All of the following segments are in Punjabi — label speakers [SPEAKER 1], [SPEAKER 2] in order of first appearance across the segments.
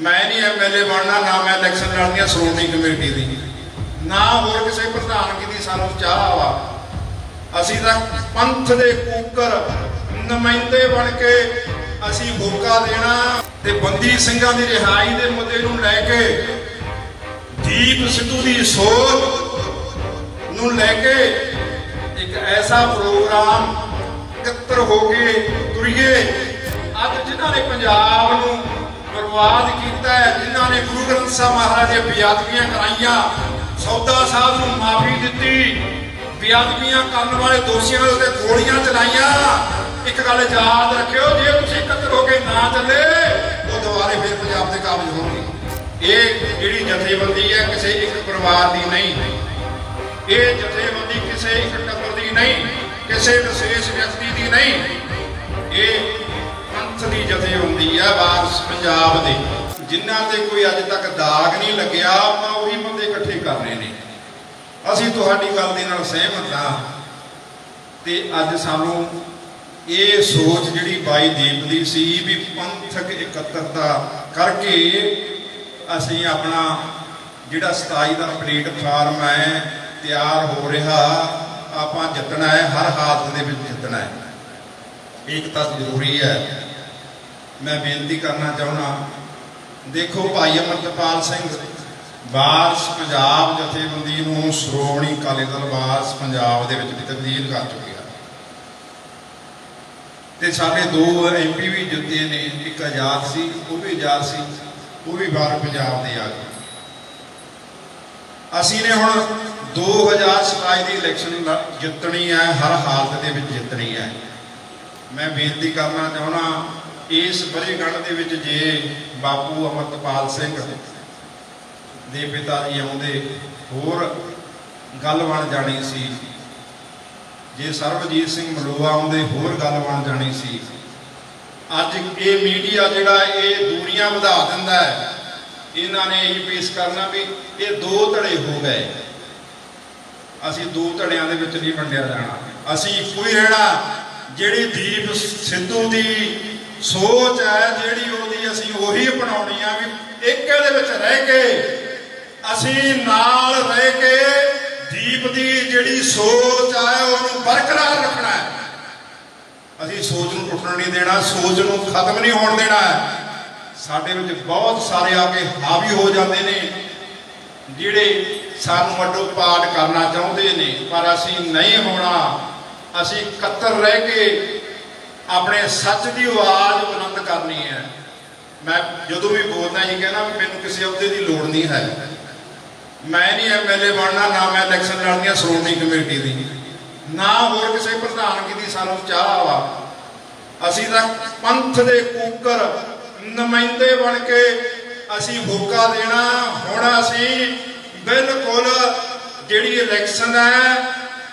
[SPEAKER 1] ਮੈਂ ਨਹੀਂ ਐਮਐਲਏ ਬਣਨਾ, ਨਾ ਮੈਂ ਇਲੈਕਸ਼ਨ ਲੜਨੀ ਆ ਸ਼੍ਰੋਮਣੀ ਕਮੇਟੀ ਦੀ। ਨਾ ਹੋਰ ਕਿਸੇ ਪ੍ਰਧਾਨਗੀ ਦੀ ਸਾਨੂੰ ਚਾਹ ਵਾ ਅਸੀਂ ਤਾਂ ਪੰਥ ਦੇ ਕੂਕਰ, ਨੁਮਾਇੰਦੇ ਬਣ ਕੇ ਅਸੀਂ ਹੋਕਾ ਦੇਣਾ ਤੇ ਬੰਦੀ ਸਿੰਘਾਂ ਦੀ ਰਿਹਾਈ ਦੇ ਮੁੱਦੇ ਨੂੰ ਲੈ ਕੇ ਦੀਪ ਸਿੱਧੂ ਦੀ ਸੋਚ ਨੂੰ ਲੈ ਕੇ ਇੱਕ ਐਸਾ ਪ੍ਰੋਗਰਾਮ ਇਕੱਤਰ ਹੋ ਕੇ ਤੁਰੀਏ। ਅੱਜ ਜਿਨ੍ਹਾਂ ਨੇ ਪੰਜਾਬ ਨੂੰ ਬਰਬਾਦ ਕੀਤਾ ਹੈ, ਜਿਨ੍ਹਾਂ ਨੇ ਗੁਰੂ ਗ੍ਰੰਥ ਸਾਹਿਬ ਮਹਾਰਾਜ ਦੀਆਂ ਬੇਅਦਬੀਆਂ ਕਰਾਈਆਂ, ਸੌਦਾ ਸਾਹਿਬ ਨੂੰ ਮਾਫੀ ਦਿੱਤੀ, ਬੇਅਦਬੀਆਂ ਕਰਨ ਵਾਲੇ ਦੋਸ਼ੀਆਂ ਦੇ ਉੱਤੇ ਗੋਲੀਆਂ ਚਲਾਈਆਂ। ਇੱਕ ਗੱਲ ਯਾਦ ਰੱਖਿਓ, ਜੇ ਤੁਸੀਂ ਇਕੱਤਰ ਹੋ ਕੇ ਨਾ ਚੱਲੇ, ਉਹ ਦੁਬਾਰੇ ਫਿਰ ਪੰਜਾਬ ਦੇ ਕਾਬਜ ਹੋਣਗੇ। ਇਹ ਜਿਹੜੀ ਜਥੇਬੰਦੀ ਹੈ, ਕਿਸੇ ਇੱਕ ਪਰਿਵਾਰ ਦੀ ਨਹੀਂ। ਇਹ ਜਥੇਬੰਦੀ ਕਿਸੇ ਇੱਕ ਟੱਬਰ ਦੀ ਨਹੀਂ, ਕਿਸੇ ਵਿਸ਼ੇਸ਼ ਵਿਅਕਤੀ ਦੀ ਨਹੀਂ। ਇਹ ਪੰਥ ਦੀ ਜਥੇਬੰਦੀ ਹੈ ਵਾਰਸ ਪੰਜਾਬ ਦੇ। ਜਿਨ੍ਹਾਂ ਤੇ ਕੋਈ ਅੱਜ ਤੱਕ ਦਾਗ ਨਹੀਂ ਲੱਗਿਆ, ਆਪਾਂ ਉਹੀ ਬੰਦੇ ਇਕੱਠੇ ਕਰ ਰਹੇ ਨੇ। ਅਸੀਂ ਤੁਹਾਡੀ ਗੱਲ ਦੇ ਨਾਲ ਸਹਿਮਤ ਹਾਂ। ਤੇ ਅੱਜ ਸਾਨੂੰ ਇਹ ਸੋਚ ਜਿਹੜੀ ਬਾਈ ਦੀਪ ਦੀ ਸੀ ਵੀ ਪੰਥਕ ਇਕੱਤਰਤਾ ਕਰਕੇ ਅਸੀਂ ਆਪਣਾ ਜਿਹੜਾ 27 ਦਾ ਪਲੇਟਫਾਰਮ ਹੈ, ਤਿਆਰ ਹੋ ਰਿਹਾ, ਆਪਾਂ ਜਿੱਤਣਾ ਹੈ, ਹਰ ਹਾਲਤ ਦੇ ਵਿੱਚ ਜਿੱਤਣਾ ਹੈ। ਇੱਕ ਤਾਂ ਜ਼ਰੂਰੀ ਹੈ। ਮੈਂ ਬੇਨਤੀ ਕਰਨਾ ਚਾਹੁੰਦਾ, ਦੇਖੋ ਭਾਈ ਅਮਰਤਪਾਲ ਸਿੰਘ ਵਾਰਸ ਪੰਜਾਬ ਜਥੇਬੰਦੀ ਨੂੰ ਸ਼੍ਰੋਮਣੀ ਅਕਾਲੀ ਦਲ ਵਾਰਸ ਪੰਜਾਬ ਦੇ ਵਿੱਚ ਵੀ ਤਬਦੀਲ ਕਰ ਚੁੱਕਿਆ। ਤੇ ਸਾਡੇ ਦੋ ਐਮਪੀ ਵੀ ਜਿੱਤੇ ਨੇ, ਇੱਕ ਆਜ਼ਾਦ ਸੀ, ਉਹ ਵੀ ਆਜ਼ਾਦ ਸੀ, ਉਹ ਵੀ ਬਾਹਰ ਪੰਜਾਬ ਦੇ ਆ ਗਏ। ਅਸੀਂ ਨੇ ਹੁਣ 2027 ਦੀ ਇਲੈਕਸ਼ਨ ਲ- ਜਿੱਤਣੀ ਹੈ, ਹਰ ਹਾਲਤ ਦੇ ਵਿੱਚ ਜਿੱਤਣੀ ਹੈ। ਮੈਂ ਬੇਨਤੀ ਕਰਨਾ ਚਾਹੁੰਦਾ ਇਸ ਬਰੇਗੜ੍ਹ ਦੇ ਵਿੱਚ ਜੇ ਬਾਪੂ ਅਮਰਤਪਾਲ ਸਿੰਘ ਦੇ ਪਿਤਾ ਜੀ ਆਉਂਦੇ, ਹੋਰ ਗੱਲ ਬਣ ਜਾਣੀ ਸੀ। ਜੇ ਸਰਬਜੀਤ ਸਿੰਘ ਮਲੋਆ ਆਉਂਦੇ, ਹੋਰ ਗੱਲ ਬਣ ਜਾਣੀ ਸੀ। ਅੱਜ ਇਹ ਮੀਡੀਆ ਜਿਹੜਾ ਇਹ ਦੂਰੀਆਂ ਵਧਾ ਦਿੰਦਾ ਹੈ, ਇਹਨਾਂ ਨੇ ਇਹ ਪੇਸ਼ ਕਰਨਾ ਵੀ ਇਹ ਦੋ ਧੜੇ ਹੋ ਗਏ। ਅਸੀਂ ਦੋ ਧੜਿਆਂ ਦੇ ਵਿੱਚ ਨਹੀਂ ਵੰਡਿਆ ਜਾਣਾ। ਅਸੀਂ ਇੱਕੋ ਹੀ ਰਹਿਣਾ, ਜਿਹੜੀ ਦੀਪ ਸਿੱਧੂ ਦੀ ਸੋਚ ਹੈ ਜਿਹੜੀ ਉਹਦੀ ਅਸੀਂ ਉਹੀ ਅਪਣਾਉਣੀ ਆ ਵੀ ਇੱਕ ਇਹਦੇ ਵਿੱਚ ਰਹਿ ਕੇ ਅਸੀਂ ਨਾਲ ਰਹਿ ਕੇ ਦੀਪ ਦੀ ਜਿਹੜੀ ਸੋਚ ਹੈ ਉਹਨੂੰ ਬਰਕਰਾਰ ਰੱਖਣਾ ਹੈ। ਅਸੀਂ ਸੋਚ ਨੂੰ ਟੁੱਟਣ ਨਹੀਂ ਦੇਣਾ, ਸੋਚ ਨੂੰ ਖਤਮ ਨਹੀਂ ਹੋਣ ਦੇਣਾ ਸਾਡੇ ਵਿੱਚ ਬਹੁਤ ਸਾਰੇ ਆ ਕੇ ਹਾਵੀ ਹੋ ਜਾਂਦੇ ਨੇ, ਜਿਹੜੇ ਸਾਨੂੰ ਅੱਡੋ ਪਾਟ ਕਰਨਾ ਚਾਹੁੰਦੇ ਨੇ, ਪਰ ਅਸੀਂ ਨਹੀਂ ਹੋਣਾ। ਅਸੀਂ ਇਕੱਤਰ ਰਹਿ ਕੇ ਆਪਣੇ ਸੱਚ ਦੀ ਆਵਾਜ਼ ਬੁਲੰਦ ਕਰਨੀ ਹੈ। ਮੈਂ ਜਦੋਂ ਵੀ ਬੋਲਦਾ ਇਹ ਕਹਿੰਦਾ ਵੀ ਮੈਨੂੰ ਕਿਸੇ ਅਹੁਦੇ ਦੀ ਲੋੜ ਨਹੀਂ ਹੈ। ਮੈਂ ਨਹੀਂ ਐਮਐਲਏ ਬਣਨਾ, ਨਾ ਮੈਂ ਇਲੈਕਸ਼ਨ ਲੜਨੀ ਆ ਸ਼੍ਰੋਮਣੀ ਕਮੇਟੀ ਦੀ। ਨਾ ਹੋਰ ਕਿਸੇ ਪ੍ਰਧਾਨਗੀ ਦੀ ਸਾਨੂੰ ਚਾਹ ਵਾ ਅਸੀਂ ਤਾਂ ਪੰਥ ਦੇ ਕੂਕਰ ਨੁਮਾਇੰਦੇ ਬਣ ਕੇ ਅਸੀਂ ਹੋਕਾ ਦੇਣਾ। ਹੁਣ ਅਸੀਂ ਬਿਲਕੁਲ ਜਿਹੜੀ ਇਲੈਕਸ਼ਨ ਹੈ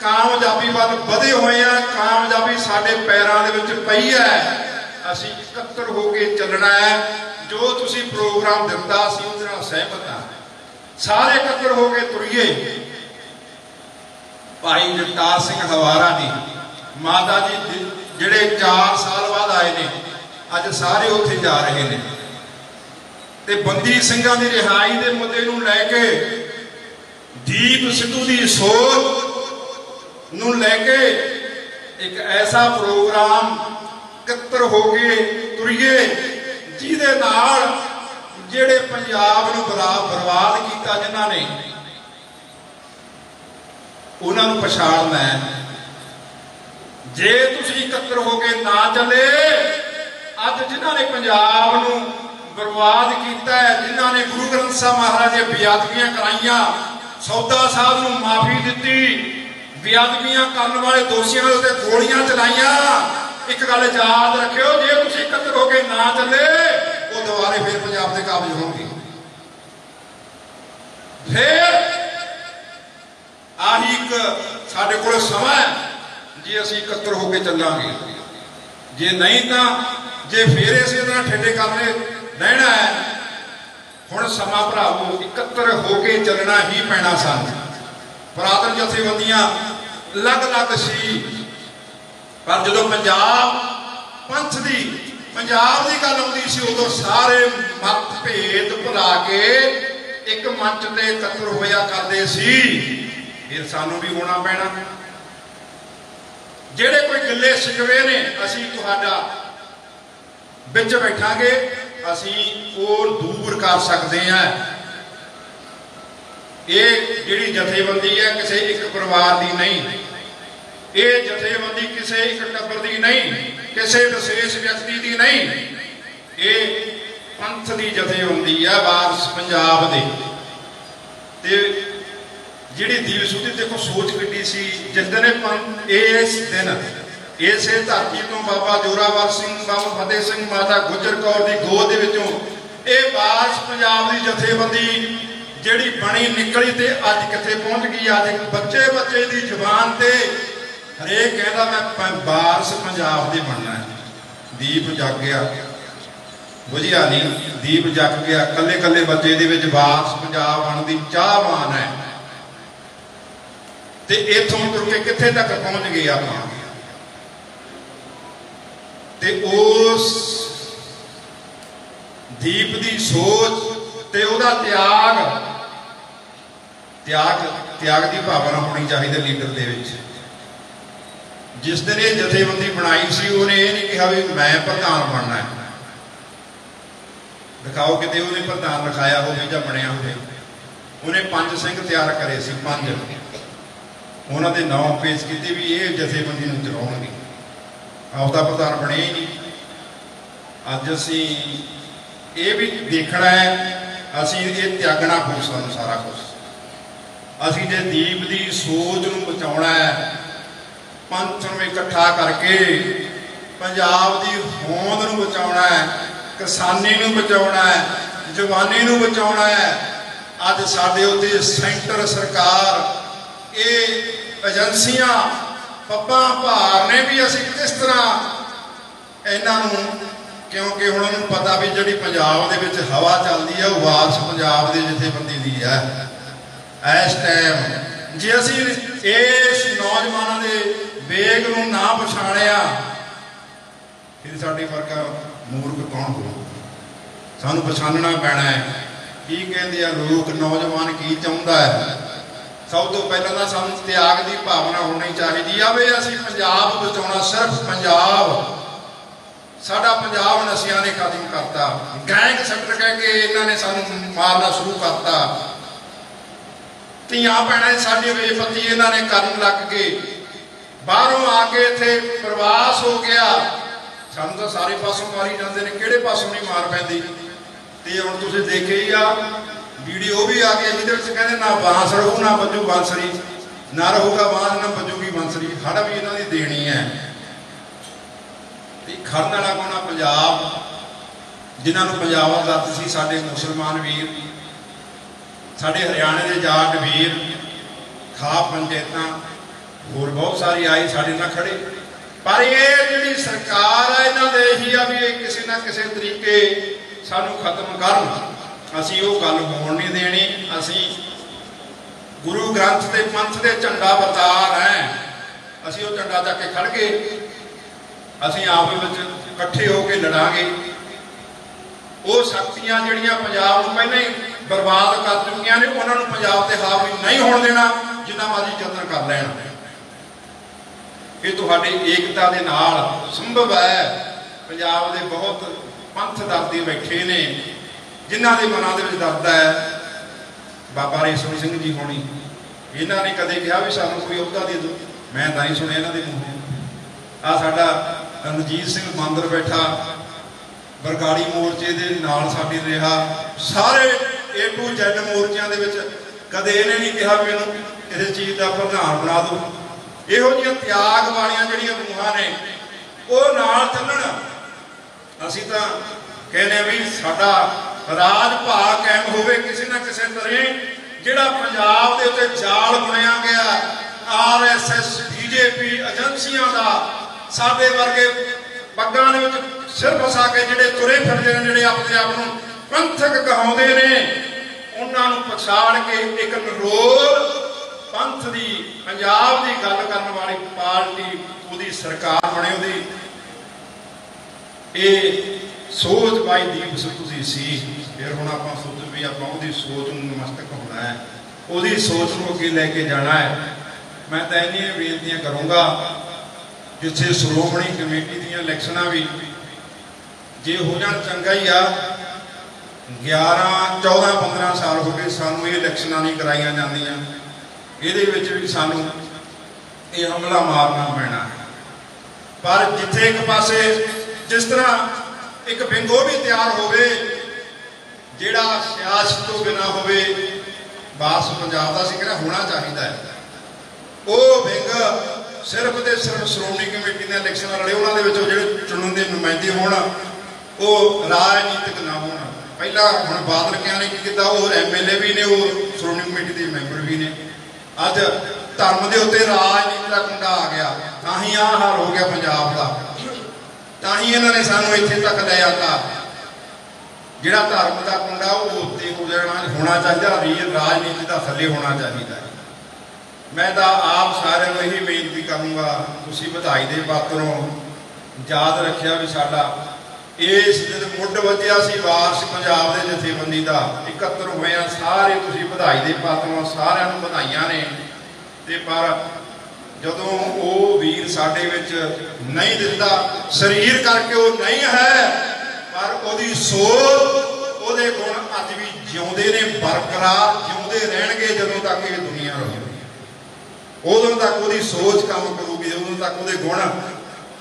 [SPEAKER 1] ਕਾਮਯਾਬੀ ਵੱਲ ਵਧੇ ਹੋਏ ਆ, ਕਾਮਯਾਬੀ ਸਾਡੇ ਪੈਰਾਂ ਦੇ ਵਿੱਚ ਪਈ ਹੈ। ਅਸੀਂ ਇਕੱਤਰ ਹੋ ਕੇ ਚੱਲਣਾ ਹੈ। ਜੋ ਤੁਸੀਂ ਪ੍ਰੋਗਰਾਮ ਦਿੱਤਾ ਸੀ ਉਹਦੇ ਨਾਲ ਸਹਿਮਤ ਹਾਂ। ਸਾਰੇ ਇਕੱਤਰ ਹੋ ਕੇ ਤੁਰੀਏ। ਭਾਈ ਜਗਤਾਰ ਸਿੰਘ ਹਵਾਰਾ ਜੀ, ਮਾਤਾ ਜੀ ਜਿਹੜੇ 4 ਸਾਲ ਬਾਅਦ ਆਏ ਨੇ, ਅੱਜ ਸਾਰੇ ਉੱਥੇ ਜਾ ਰਹੇ ਨੇ। ਤੇ ਬੰਦੀ ਸਿੰਘਾਂ ਦੀ ਰਿਹਾਈ ਦੇ ਮੁੱਦੇ ਨੂੰ ਲੈ ਕੇ ਦੀਪ ਸਿੱਧੂ ਦੀ ਸੋਚ ਨੂੰ ਲੈ ਕੇ ਇੱਕ ਐਸਾ ਪ੍ਰੋਗਰਾਮ ਇਕੱਤਰ ਹੋ ਕੇ ਤੁਰੀਏ, ਜਿਹਦੇ ਨਾਲ ਜਿਹੜੇ ਪੰਜਾਬ ਨੂੰ ਬਰਾ- ਬਰਬਾਦ ਕੀਤਾ ਜਿਨ੍ਹਾਂ ਨੇ, ਉਹਨਾਂ ਨੂੰ ਪਛਾਣਨਾ ਹੈ ਜੇ ਤੁਸੀਂ ਇਕੱਤਰ ਹੋ ਕੇ ਨਾ ਚੱਲੇ, ਅੱਜ ਜਿਨ੍ਹਾਂ ਨੇ ਪੰਜਾਬ ਨੂੰ ਬਰਬਾਦ ਕੀਤਾ ਹੈ, ਜਿਨ੍ਹਾਂ ਨੇ ਗੁਰੂ ਗ੍ਰੰਥ ਸਾਹਿਬ ਮਹਾਰਾਜ ਦੀਆਂ ਬੇਅਦਬੀਆਂ ਕਰਾਈਆਂ, ਸੌਦਾ ਸਾਹਿਬ ਨੂੰ ਮਾਫੀ ਦਿੱਤੀ ਬੇਅਦਬੀਆਂ ਕਰਨ ਵਾਲੇ ਦੋਸ਼ੀਆਂ ਦੇ ਉੱਤੇ ਗੋਲੀਆਂ ਚਲਾਈਆਂ। ਇੱਕ ਗੱਲ ਯਾਦ ਰੱਖਿਓ, ਜੇ ਤੁਸੀਂ ਇਕੱਤਰ ਹੋ ਕੇ ਨਾ ਚੱਲੇ, ਉਹ ਦੁਬਾਰੇ ਫਿਰ ਪੰਜਾਬ ਦੇ ਕਾਬਜ ਹੋਣਗੇ। ਫਿਰ ਆਹੀ ਇੱਕ ਸਾਡੇ ਕੋਲ ਸਮਾਂ ਹੈ, ਜੇ ਅਸੀਂ ਇਕੱਤਰ ਹੋ ਕੇ ਚੱਲਾਂਗੇ। ਜੇ ਨਹੀਂ ਤਾਂ, ਜੇ ਫੇਰ ਇਸੇ ਤਰ੍ਹਾਂ ਠੇਡੇ ਕਰਨੇ ਰਹਿਣਾ ਹੈ, ਹੁਣ ਸਮਾਂ ਭਰਾਵੋ, ਇਕੱਤਰ ਹੋ ਕੇ ਚੱਲਣਾ ਹੀ ਪੈਣਾ ਸਾਨੂੰ। ਪੁਰਾਤਨ ਜਥੇਬੰਦੀਆਂ ਅਲੱਗ-ਅਲੱਗ ਸੀ। ਪਰ ਜਦੋਂ ਪੰਜਾਬ ਪੰਥ ਦੀ, ਪੰਜਾਬ ਦੀ ਗੱਲ ਆਉਂਦੀ ਸੀ, ਉਦੋਂ ਸਾਰੇ ਮਤ ਭੇਦ ਭੁਲਾ ਕੇ ਇੱਕ ਮੰਚ ਤੇ ਇਕੱਤਰ ਹੋਇਆ ਕਰਦੇ ਸੀ। ਫਿਰ ਸਾਨੂੰ ਵੀ ਹੋਣਾ ਪੈਣਾ। ਜਿਹੜੇ ਕੋਈ ਗਿੱਲੇ ਸਿਜਵੇ ਨੇ, ਅਸੀਂ ਤੁਹਾਡਾ ਵਿੱਚ ਬੈਠਾਂਗੇ, ਅਸੀਂ ਉਹ ਦੂਰ ਕਰ ਸਕਦੇ ਹਾਂ। ਇਹ ਜਿਹੜੀ ਜਥੇਬੰਦੀ ਹੈ ਕਿਸੇ ਇੱਕ ਪਰਿਵਾਰ ਦੀ ਨਹੀਂ। ਇਹ ਜਥੇਬੰਦੀ ਕਿਸੇ ਇੱਕ ਟੱਬਰ ਦੀ ਨਹੀਂ, ਕਿਸੇ ਵਿਸ਼ੇਸ਼ ਵਿਅਕਤੀ ਦੀ ਨਹੀਂ। ਇਹ ਪੰਥ ਦੀ ਜਥੇਬੰਦੀ ਹੈ ਵਾਰਸ ਪੰਜਾਬ ਦੇ। ਤੇ ਜਿਹੜੀ ਦੀਵਸੂਤੀ ਦੇਖੋ, ਸੋਚ ਕਿੱਡੀ ਸੀ। ਜਿਸ ਦਿਨ ਇਹ ਪੰਥ ਇਸ ਦਿਨ, ਇਸੇ ਧਰਤੀ ਤੋਂ ਬਾਬਾ ਜੋਰਾਵਰ ਸਿੰਘ, ਬਾਬਾ ਫਤਿਹ ਸਿੰਘ, ਮਾਤਾ ਗੁਜਰ ਕੌਰ ਦੀ ਗੋਦ ਦੇ ਵਿੱਚੋਂ ਇਹ ਵਾਰਸ ਪੰਜਾਬ ਦੀ ਜਥੇਬੰਦੀ ਜਿਹੜੀ ਬਣੀ ਨਿਕਲੀ ਤੇ ਅੱਜ ਕਿੱਥੇ ਪਹੁੰਚ ਗਈ ਅੱਜ ਬੱਚੇ ਬੱਚੇ ਦੀ ਜ਼ੁਬਾਨ ਤੇ ਹਰੇਕ ਕਹਿੰਦਾ ਮੈਂ ਪ- ਪੰਜਾਬ ਦੇ ਬਣਨਾ ਦੀਪ ਜਗ ਗਿਆ। ਬੁਝਿਆ ਨਹੀਂ। ਦੀਪ ਜਗ ਗਿਆ। ਕੱਲੇ ਕੱਲੇ ਬੱਚੇ ਦੇ ਵਿੱਚ ਵਾਰਸ ਪੰਜਾਬ ਬਣਨ ਦੀ ਚਾਹਵਾਨ ਹੈ। ਤੇ ਇਥੋਂ ਤੁਰ ਕੇ ਕਿੱਥੇ ਤੱਕ ਪਹੁੰਚ ਗਏ ਆਪਾਂ? ਤੇ ਉਸ ਦੀਪ ਦੀ ਸੋਚ ਤੇ ਉਹਦਾ ਤਿਆਗ ਤਿਆਗ ਤਿਆਗ ਦੀ ਭਾਵਨਾ ਹੋਣੀ ਚਾਹੀਦੀ ਲੀਡਰ ਦੇ ਵਿੱਚ। ਜਿਸ ਦਿਨ ਇਹ ਜਥੇਬੰਦੀ ਬਣਾਈ ਸੀ, ਉਹਨੇ ਇਹ ਨਹੀਂ ਕਿਹਾ ਵੀ ਮੈਂ ਪ੍ਰਧਾਨ ਬਣਨਾ ਹੈ। ਦਿਖਾਓ ਕਿਤੇ ਉਹਨੇ ਪ੍ਰਧਾਨ ਲਿਖਾਇਆ ਹੋਵੇ ਜਾਂ ਬਣਿਆ ਹੋਵੇ। ਉਹਨੇ ਪੰਜ ਸਿੰਘ ਤਿਆਰ ਕਰੇ ਸੀ, ਪੰਜ। ਉਹਨਾਂ ਦੇ ਨਾਮ ਪੇਸ਼ ਕੀਤੇ ਵੀ ਇਹ ਜਥੇਬੰਦੀ ਨੂੰ ਚਲਾਉਣਗੇ ਆਪਦਾ ਪ੍ਰਧਾਨ ਬਣਿਆ ਹੀ ਨਹੀਂ। ਅੱਜ ਅਸੀਂ ਇਹ ਵੀ ਦੇਖਣਾ ਹੈ ਅਸੀਂ ਇਹ ਤਿਆਗਣਾ ਪਊ ਸਾਨੂੰ ਸਾਰਾ ਕੁਝ ਅਸੀਂ ਜੇ ਦੀਪ ਦੀ ਸੋਚ ਨੂੰ ਬਚਾਉਣਾ ਹੈ, ਪੰਥ ਨੂੰ ਇਕੱਠਾ ਕਰਕੇ ਪੰਜਾਬ ਦੀ ਹੋਂਦ ਨੂੰ ਬਚਾਉਣਾ ਹੈ, ਕਿਸਾਨੀ ਨੂੰ ਬਚਾਉਣਾ ਹੈ, ਜਵਾਨੀ ਨੂੰ ਬਚਾਉਣਾ ਹੈ, ਅੱਜ ਸਾਡੇ ਉੱਤੇ ਸੈਂਟਰ ਸਰਕਾਰ, ਇਹ ਏਜੰਸੀਆਂ, ਪੱਪਾਂ ਭਾਰ ਨੇ ਵੀ ਅਸੀਂ ਕਿਸ ਤਰ੍ਹਾਂ ਇਹਨਾਂ ਨੂੰ ਕਿਉਂਕਿ ਹੁਣ ਉਹਨੂੰ ਪਤਾ ਵੀ ਜਿਹੜੀ ਪੰਜਾਬ ਦੇ ਵਿੱਚ ਹਵਾ ਚੱਲਦੀ ਹੈ ਉਹ ਵਾਰਸ ਪੰਜਾਬ ਦੇ ਜਥੇਬੰਦੀ ਦੀ ਹੈ ਇਸ ਟਾਈਮ ਜੇ ਅਸੀਂ ਇਸ ਨੌਜਵਾਨਾਂ ਦੇ ਵੇਗ ਨੂੰ ਨਾ ਪਛਾਣਿਆ, ਫਿਰ ਸਾਡੇ ਵਰਗਾ ਮੂਰਖ ਕੌਣ ਹੋਊ? ਸਾਨੂੰ ਪਛਾਣਨਾ ਪੈਣਾ ਹੈ। ਕੀ ਕਹਿੰਦੇ ਆ ਲੋਕ, ਨੌਜਵਾਨ ਕੀ ਚਾਹੁੰਦਾ ਹੈ? ਸਭ ਤੋਂ ਪਹਿਲਾਂ ਤਾਂ ਸਾਨੂੰ ਤਿਆਗ ਦੀ ਭਾਵਨਾ ਹੋਣੀ ਚਾਹੀਦੀ ਆ ਵੀ ਅਸੀਂ ਪੰਜਾਬ ਬਚਾਉਣਾ, ਸਿਰਫ ਪੰਜਾਬ ਸਾਡਾ ਪੰਜਾਬ ਨਸ਼ਿਆਂ ਨੇ ਖਤਮ ਕਰਤਾ। ਗੈਂਗ ਸੈਕਟਰ ਕਹਿ ਕੇ ਇਹਨਾਂ ਨੇ ਸਾਨੂੰ ਮਾਰਨਾ ਸ਼ੁਰੂ ਕਰਤਾ। ਧੀਆਂ ਭੈਣਾਂ ਸਾਡੀ ਬੇਪਤੀ ਇਹਨਾਂ ਨੇ ਕਰਨ ਲੱਗ ਗਏ। ਬਾਹਰੋਂ ਆ ਕੇ ਇੱਥੇ ਪ੍ਰਵਾਸ ਹੋ ਗਿਆ। ਸਾਨੂੰ ਤਾਂ ਸਾਰੇ ਪਾਸੋਂ ਮਾਰੀ ਜਾਂਦੇ ਨੇ, ਕਿਹੜੇ ਪਾਸੋਂ ਨਹੀਂ ਮਾਰ ਪੈਂਦੀ? ਤੇ ਹੁਣ ਤੁਸੀਂ ਦੇਖੇ ਹੀ ਆ, ਵੀਡੀਓ ਵੀ ਆ ਗਈ, ਜਿਹਦੇ ਵਿੱਚ ਕਹਿੰਦੇ ਨਾ ਬਾਂਸ ਰਹੂ, ਨਾ ਵੱਜੂ ਬਾਂਸਰੀ। ਨਾ ਰਹੂਗਾ ਬਾਂਸ, ਨਾ ਵੱਜੂਗੀ ਬਾਂਸਰੀ। ਹੜ ਵੀ ਇਹਨਾਂ ਦੀ ਦੇਣੀ ਹੈ। ਖੜਨ ਵਾਲਾ ਕੋਣਾ ਪੰਜਾਬ। ਜਿਨ੍ਹਾਂ ਨੂੰ ਪੰਜਾਬ ਆਜ਼ਾਦ ਸੀ ਸਾਡੇ ਮੁਸਲਮਾਨ ਵੀਰ, ਸਾਡੇ ਹਰਿਆਣੇ ਦੇ ਜਾਟ ਵੀਰ ਖਾ ਪੰਚਾਇਤਾਂ, ਹੋਰ ਬਹੁਤ ਸਾਰੇ ਆਏ ਸਾਡੇ ਨਾਲ ਖੜੇ। ਪਰ ਇਹ ਜਿਹੜੀ ਸਰਕਾਰ ਆ, ਇਹਨਾਂ ਦੇ ਇਹੀ ਆ ਵੀ ਇਹ ਕਿਸੇ ਨਾ ਕਿਸੇ ਤਰੀਕੇ ਸਾਨੂੰ ਖਤਮ ਕਰਨ। ਅਸੀਂ ਉਹ ਗੱਲ ਹੋਣ ਨਹੀਂ ਦੇਣੀ। ਅਸੀਂ ਗੁਰੂ ਗ੍ਰੰਥ ਤੇ ਪੰਥ ਦੇ ਝੰਡਾ ਵਰਤਾਰ ਹੈ। ਅਸੀਂ ਉਹ ਝੰਡਾ ਚੱਕ ਕੇ ਖੜ ਗਏ। ਅਸੀਂ ਆਪਸ ਵਿੱਚ ਇਕੱਠੇ ਹੋ ਕੇ ਲੜਾਂਗੇ। ਉਹ ਸ਼ਕਤੀਆਂ ਜਿਹੜੀਆਂ ਪੰਜਾਬ ਨੂੰ ਪਹਿਲਾਂ ਹੀ ਬਰਬਾਦ ਕਰ ਚੁੱਕੀਆਂ ਨੇ, ਉਹਨਾਂ ਨੂੰ ਪੰਜਾਬ ਤੇ ਹਾਵੀ ਨਹੀਂ ਹੋਣ ਦੇਣਾ, ਜਿੰਨਾ ਮਰਜ਼ੀ ਯਤਨ ਕਰ ਲੈਣ। ਇਹ ਤੁਹਾਡੀ ਏਕਤਾ ਦੇ ਨਾਲ ਸੰਭਵ ਹੈ। ਪੰਜਾਬ ਦੇ ਬਹੁਤ ਪੰਥ ਦਰਦੀ ਬੈਠੇ ਨੇ, ਜਿਨ੍ਹਾਂ ਦੇ ਮਨਾਂ ਦੇ ਵਿੱਚ ਦਰਦ ਹੈ। ਬਾਬਾ ਰੇਸ਼ਮ ਸਿੰਘ ਜੀ ਹੋਣੀ, ਇਹਨਾਂ ਨੇ ਕਦੇ ਕਿਹਾ ਵੀ ਸਾਨੂੰ ਕੋਈ ਅਹੁਦਾ ਦੇ ਦਿਓ। ਮੈਂ ਤਾਂ ਨਹੀਂ ਸੁਣਿਆ ਇਹਨਾਂ ਦੇ ਮੂੰਹੋਂ। ਆ ਸਾਡਾ ਰਣਜੀਤ ਸਿੰਘ ਮੰਦਰ ਬੈਠਾ, ਬਰਗਾੜੀ ਮੋਰਚੇ ਦੇ ਨਾਲ ਸਾਡੀ ਰਿਹਾ। ਸਾਰੇ ਏ ਟੂ ਜ਼ੈਡ ਮੋਰਚਿਆਂ ਦੇ ਵਿੱਚ ਕਦੇ ਇਹਨੇ ਨਹੀਂ ਕਿਹਾ ਵੀ ਕਿਸੇ ਚੀਜ਼ ਦਾ ਪ੍ਰਧਾਨ ਬਣਾ ਦਿਓ। ਇਹੋ ਜਿਹੀਆਂ ਤਿਆਗ ਵਾਲੀਆਂ ਜਿਹੜੀਆਂ ਰੂਹਾਂ ਨੇ, ਉਹ ਨਾਲ ਚੱਲਣ। ਅਸੀਂ ਤਾਂ ਕਹਿੰਦੇ ਆ ਵੀ ਸਾਡਾ ਰਾਜ ਭਾਗ ਕਾਇਮ ਹੋਵੇ ਕਿਸੇ ਨਾ ਕਿਸੇ ਤਰ੍ਹਾਂ, ਜਿਹੜਾ ਪੰਜਾਬ ਦੇ ਉੱਤੇ ਜਾਲ ਬੁਣਿਆ ਗਿਆ ਆਰਐਸਐਸ ਬੀਜੇਪੀ ਏਜੰਸੀਆਂ ਦਾ ਸਾਡੇ ਵਰਗੇ ਪੱਗਾਂ ਦੇ ਵਿੱਚ ਸਿਰ ਫਸਾ ਕੇ ਜਿਹੜੇ ਤੁਰੇ ਫਿਰਦੇ ਨੇ, ਜਿਹੜੇ ਆਪਣੇ ਆਪ ਨੂੰ ਪੰਥਕ ਕਹਾਉਂਦੇ ਨੇ, ਉਹਨਾਂ ਨੂੰ ਪਛਾੜ ਕੇ ਇੱਕ ਨਰੋਲ ਪੰਥ ਦੀ, ਪੰਜਾਬ ਦੀ ਗੱਲ ਕਰਨ ਵਾਲੀ ਪਾਰਟੀ ਉਹਦੀ ਸਰਕਾਰ ਬਣੇ ਉਹਦੀ। ਇਹ ਸੋਚ ਬਾਈ ਦੀਪ ਸਿੱਧੂ ਦੀ ਸੀ, ਫਿਰ ਹੁਣ ਆਪਾਂ ਸੋਚ ਵੀ ਆਪਾਂ ਉਹਦੀ ਸੋਚ ਨੂੰ ਨਮਸਤਕ ਹੋਣਾ ਹੈ। ਉਹਦੀ ਸੋਚ ਨੂੰ ਅੱਗੇ ਲੈ ਕੇ ਜਾਣਾ ਹੈ। ਮੈਂ ਤਾਂ ਇੰਨੀਆਂ ਬੇਨਤੀਆਂ ਕਰੂੰਗਾ ਜਿੱਥੇ ਸ਼੍ਰੋਮਣੀ ਕਮੇਟੀ ਦੀਆਂ ਇਲੈਕਸ਼ਨਾਂ ਵੀ ਜੇ ਹੋ ਜਾਣ ਚੰਗਾ ਹੀ ਆ 11 14 15 ਸਾਲ ਹੋ ਗਏ ਸਾਨੂੰ ਇਹ ਇਲੈਕਸ਼ਨਾਂ ਨਹੀਂ ਕਰਾਈਆਂ ਜਾਂਦੀਆਂ। ਇਹਦੇ ਵਿੱਚ ਵੀ ਸਾਨੂੰ ਇਹ ਹਮਲਾ ਮਾਰਨਾ ਪੈਣਾ ਪਰ ਜਿੱਥੇ ਇੱਕ ਪਾਸੇ ਜਿਸ ਤਰ੍ਹਾਂ ਇੱਕ ਵਿੰਗ ਉਹ ਵੀ ਤਿਆਰ ਹੋਵੇ, ਜਿਹੜਾ ਸਿਆਸਤ ਤੋਂ ਬਿਨਾ ਹੋਵੇ, ਬਾਸ ਪੰਜਾਬ ਦਾ ਸੀ ਕਿਹੜਾ ਹੋਣਾ ਚਾਹੀਦਾ ਹੈ। ਉਹ ਵਿੰਗ ਸਿਰਫ ਤੇ ਸਿਰਫ ਸ਼੍ਰੋਮਣੀ ਕਮੇਟੀ ਦੀਆਂ ਇਲੈਕਸ਼ਨਾਂ ਲੜੇ, ਉਹਨਾਂ ਦੇ ਵਿੱਚੋਂ ਜਿਹੜੇ ਚੁਣਨ ਦੇ ਨੁਮਾਇੰਦੇ ਹੋਣ, ਉਹ ਰਾਜਨੀਤਿਕ ਨਾ ਹੋਣ। ਪਹਿਲਾਂ ਹੁਣ ਬਾਦਲ ਕਿਹਾ ਨੇ ਕੀ ਕੀਤਾ ਉਹ ਐਮਐਲਏ ਵੀ ਨੇ ਉਹ ਸ਼੍ਰੋਮਣੀ ਕਮੇਟੀ ਦੇ ਮੈਂਬਰ ਵੀ ਨੇ। ਅੱਜ ਧਰਮ ਦੇ ਉੱਤੇ ਰਾਜਨੀਤੀ ਦਾ ਕੁੰਡਾ ਆ ਗਿਆ। ਤਾਂ ਹੀ ਆਹ ਹਾਲ ਹੋ ਗਿਆ ਪੰਜਾਬ ਦਾ। ਤਾਂ ਹੀ ਇਹਨਾਂ ਨੇ ਸਾਨੂੰ ਇੱਥੇ ਤੱਕ ਲੈ ਆਤਾ। ਜਿਹੜਾ ਧਰਮ ਦਾ ਕੁੰਡਾ, ਉਹ ਉੱਤੇ ਹੋ ਜਾਣਾ ਹੋਣਾ ਚਾਹੀਦਾ ਰਾਜਨੀਤੀ ਦਾ ਥੱਲੇ ਹੋਣਾ ਚਾਹੀਦਾ। ਮੈਂ ਤਾਂ ਆਪ ਸਾਰਿਆਂ ਨੂੰ ਇਹੀ ਬੇਨਤੀ ਕਰੂੰਗਾ, ਤੁਸੀਂ ਵਧਾਈ ਦੇ ਪਾਤਰ ਹੋ। ਯਾਦ ਰੱਖਿਆ ਵੀ ਸਾਡਾ, ਇਸ ਦਿਨ ਮੁੱਢ ਵੱਜਿਆ ਸੀ ਵਾਰਸ ਪੰਜਾਬ ਦੇ ਜਥੇਬੰਦੀ ਦਾ। 71 ਹੋਇਆ ਸਾਰੇ ਤੁਸੀਂ ਵਧਾਈ ਦੇ ਪਾਤਰ ਸਾਰਿਆਂ ਨੂੰ ਵਧਾਈਆਂ ਨੇ। ਤੇ ਪਰ ਜਦੋਂ ਉਹ ਵੀਰ ਸਾਡੇ ਵਿੱਚ ਨਹੀਂ ਦਿੰਦਾ, ਸਰੀਰ ਕਰਕੇ ਉਹ ਨਹੀਂ ਹੈ, ਪਰ ਉਹਦੀ ਸੋਚ, ਉਹਦੇ ਗੁਣ ਅੱਜ ਵੀ ਜਿਉਂਦੇ ਨੇ, ਬਰਕਰਾਰ ਜਿਉਂਦੇ ਰਹਿਣਗੇ ਜਦੋਂ ਤੱਕ ਇਹ ਦੁਨੀਆ ਰਹੇਗੀ ਉਦੋਂ ਤੱਕ ਉਹਦੀ ਸੋਚ ਕੰਮ ਕਰੂਗੀ ਉਦੋਂ ਤੱਕ ਉਹਦੇ ਗੁਣ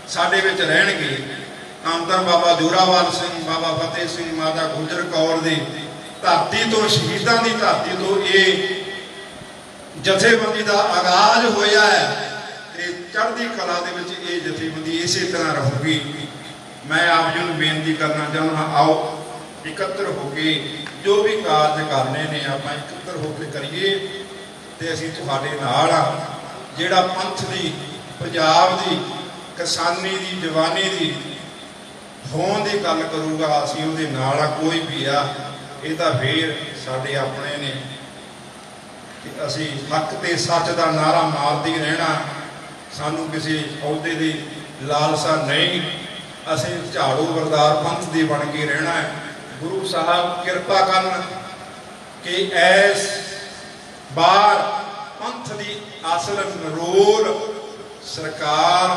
[SPEAKER 1] ਸਾਡੇ ਵਿੱਚ ਰਹਿਣਗੇ। ਆਮਦਰ ਬਾਬਾ ਜੋਰਾਵਰ ਸਿੰਘ, ਬਾਬਾ ਫਤਿਹ ਸਿੰਘ, ਮਾਤਾ ਗੁਜਰ ਕੌਰ ਦੀ ਧਰਤੀ ਤੋਂ, ਸ਼ਹੀਦਾਂ ਦੀ ਧਰਤੀ ਤੋਂ ਇਹ ਜਥੇਬੰਦੀ ਦਾ ਆਗਾਜ਼ ਹੋਇਆ ਹੈ ਤੇ ਚੜ੍ਹਦੀ ਕਲਾ ਦੇ ਵਿੱਚ ਇਹ ਜਥੇਬੰਦੀ ਇਸੇ ਤਰ੍ਹਾਂ ਰਹੂਗੀ। ਮੈਂ ਆਪ ਜੀ ਨੂੰ ਬੇਨਤੀ ਕਰਨਾ ਚਾਹੁੰਦਾ ਆਓ ਇਕੱਤਰ ਹੋ ਕੇ ਜੋ ਵੀ ਕਾਰਜ ਕਰਨੇ ਨੇ, ਆਪਾਂ ਇਕੱਤਰ ਹੋ ਕੇ ਕਰੀਏ ਤੇ ਅਸੀਂ ਤੁਹਾਡੇ ਨਾਲ ਆ ਜਿਹੜਾ ਪੰਥ ਦੀ, ਪੰਜਾਬ ਦੀ, ਕਿਸਾਨੀ ਦੀ, ਜਵਾਨੀ ਦੀ ਹੋਣ ਦੀ ਗੱਲ ਕਰੂਗਾ, ਅਸੀਂ ਉਹਦੇ ਨਾਲ ਆ, ਕੋਈ ਵੀ ਆ, ਇਹ ਤਾਂ ਫੇਰ ਸਾਡੇ ਆਪਣੇ ਨੇ। ਕਿ ਅਸੀਂ ਹੱਕ ਤੇ ਸੱਚ ਦਾ ਨਾਰਾ ਮਾਰਦੇ ਹੀ ਰਹਿਣਾ, ਸਾਨੂੰ ਕਿਸੇ ਅਹੁਦੇ ਦੀ ਲਾਲਸਾ ਨਹੀਂ। ਅਸੀਂ ਝਾੜੂ ਵਰਦਾਰ ਪੰਥ ਦੇ ਬਣ ਕੇ ਰਹਿਣਾ ਹੈ। ਗੁਰੂ ਸਾਹਿਬ ਕਿਰਪਾ ਕਰਨ ਕਿ ਐਸ ਬਾਹਰ ਪੰਥ ਦੀ ਅਸਲ ਰੋਲ ਸਰਕਾਰ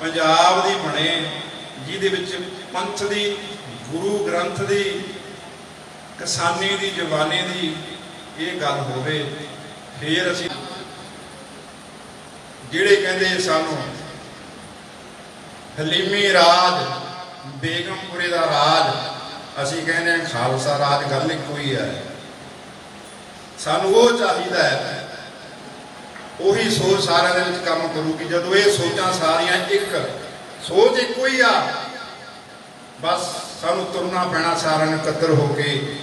[SPEAKER 1] ਪੰਜਾਬ ਦੀ ਬਣੇ, ਜਿਹਦੇ ਵਿੱਚ ਪੰਥ ਦੀ, ਗੁਰੂ ਗ੍ਰੰਥ ਦੀ, ਕਿਸਾਨੀ ਦੀ, ਜਵਾਨੀ ਦੀ ਇਹ ਗੱਲ ਹੋਵੇ, ਫੇਰ ਅਸੀਂ ਜਿਹੜੇ ਕਹਿੰਦੇ ਸਾਨੂੰ ਹਲੀਮੀ ਰਾਜ, ਬੇਗਮਪੁਰੇ ਦਾ ਰਾਜ, ਅਸੀਂ ਕਹਿੰਦੇ ਹਾਂ ਖਾਲਸਾ ਰਾਜ, ਗੱਲ ਇੱਕੋ ਹੀ ਹੈ। ਸਾਨੂੰ ਉਹ ਚਾਹੀਦਾ ਹੈ ਉਹੀ ਸੋਚ ਸਾਰਿਆਂ ਦੇ ਵਿੱਚ ਕੰਮ ਕਰੂਗੀ। ਜਦੋਂ ਇਹ ਸੋਚਾਂ ਸਾਰੀਆਂ ਇੱਕ, ਸੋਚ ਇੱਕੋ ਹੀ ਆ। ਬਸ ਸਾਨੂੰ ਤੁਰਨਾ ਪੈਣਾ, ਸਾਰਿਆਂ ਨੂੰ ਇਕੱਤਰ ਹੋ ਕੇ।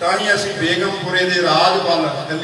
[SPEAKER 1] ਤਾਂ ਹੀ ਅਸੀਂ ਬੇਗਮਪੁਰੇ ਦੇ ਰਾਜ ਵੱਲ